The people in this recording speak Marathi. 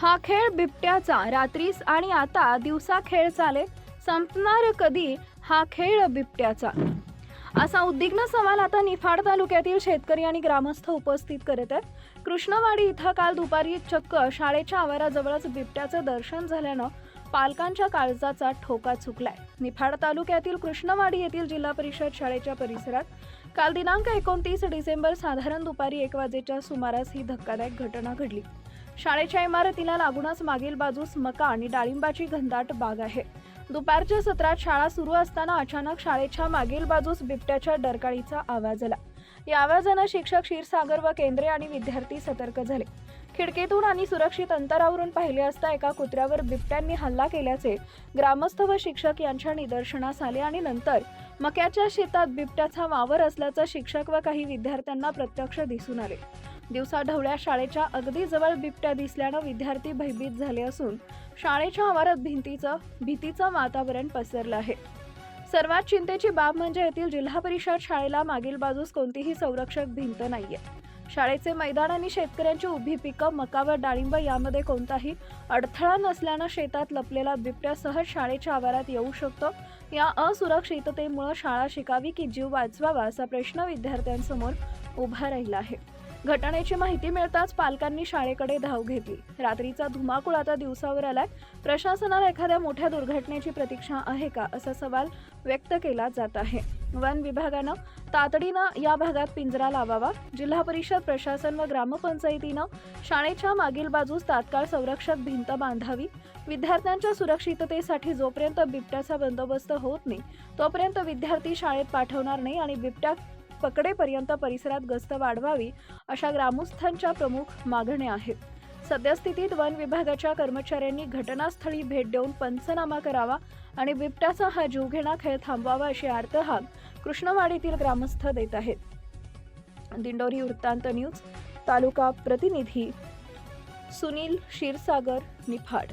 हा खेळ बिबट्याचा रात्रीस आणि आता दिवसा खेळ चाले संपणार कधी? हा खेळ बिबट्याचा. असा उद्विग्न सवाल आता निफाड तालुक्यातील शेतकरी आणि ग्रामस्थ उपस्थित करत आहेत. कृष्णवाडी इथं काल दुपारी चक्क शाळेच्या आवाराजवळच बिबट्याचं दर्शन झाल्यानं पालकांच्या काळजाचा ठोका चुकलाय. निफाड तालुक्यातील कृष्णवाडी येथील जिल्हा परिषद शाळेच्या परिसरात काल दिनांक एकोणतीस डिसेंबर साधारण दुपारी एक वाजेच्या सुमारास ही धक्कादायक घटना घडली. शाळेच्या इमारतीला लागूनच मागील बाजूस मका आणि डाळिंबाची घनदाट बाग आहे. दुपारच्या सत्रात शाळा सुरू असताना अचानक शाळेच्या मागील बाजूस बिबट्याच्या डरकाळीचा आवाज आला. या आवाजानं शिक्षक क्षीरसागर व केंद्रे आणि विद्यार्थी सतर्क झाले. खिडकीतून आणि सुरक्षित अंतरावरून पाहिले असता एका कुत्र्यावर बिबट्यांनी हल्ला केल्याचे ग्रामस्थ व शिक्षक यांच्या निदर्शनास आले आणि नंतर मक्याच्या शेतात बिबट्याचा वावर असल्याचं शिक्षक व काही विद्यार्थ्यांना प्रत्यक्ष दिसून आले. दिवसा ढवळ्या शाळेच्या अगदी जवळ बिबट्या दिसल्यानं विद्यार्थी भयभीत झाले असून शाळेच्या आवारात भिंतीचं भीतीचं वातावरण पसरलं आहे. सर्वात चिंतेची बाब म्हणजे येथील जिल्हा परिषद शाळेला मागील बाजूस कोणतीही संरक्षक भिंत नाहीये. शाळेचे मैदान आणि शेतकऱ्यांची उभी पिकं मका व डाळिंब यामध्ये कोणताही अडथळा नसल्यानं शेतात लपलेला बिबट्या सहज शाळेच्या आवारात येऊ शकतो. या असुरक्षिततेमुळे शाळा शिकावी की जीव वाचवावा असा प्रश्न विद्यार्थ्यांसमोर उभा राहिला आहे. घटनेची माहिती मिळताच पालकांनी शाळेकडे धाव घेतली. रात्रीचा धुमाकूळ आता दिवसावर आलाय. प्रशासनाला एखाद्या मोठ्या दुर्घटनेची प्रतीक्षा आहे का? असा सवाल व्यक्त केला जात आहे. वन विभागानं तातडीनं या भागात पिंजरा लावावा. जिल्हा परिषद प्रशासन व ग्रामपंचायतीनं शाळेच्या मागील बाजूस तात्काळ संरक्षक भिंत बांधावी. विद्यार्थ्यांच्या सुरक्षिततेसाठी जोपर्यंत बिबट्याचा बंदोबस्त होत नाही तोपर्यंत विद्यार्थी शाळेत पाठवणार नाही आणि बिबट्या पकडेपर्यंत परिसरात गस्त वाढवावी अशा ग्रामस्थांच्या प्रमुख मागण्या आहेत. सद्यस्थितीत वन विभागाच्या कर्मचाऱ्यांनी घटनास्थळी भेट देऊन पंचनामा करावा आणि बिबट्याचा हा जीवघेणा खेळ थांबवावा अशी आर्तहाक कृष्णवाडीतील ग्रामस्थ देत आहेत. दिंडोरी वृत्तांत न्यूज तालुका प्रतिनिधी सुनील क्षीरसागर निफाड.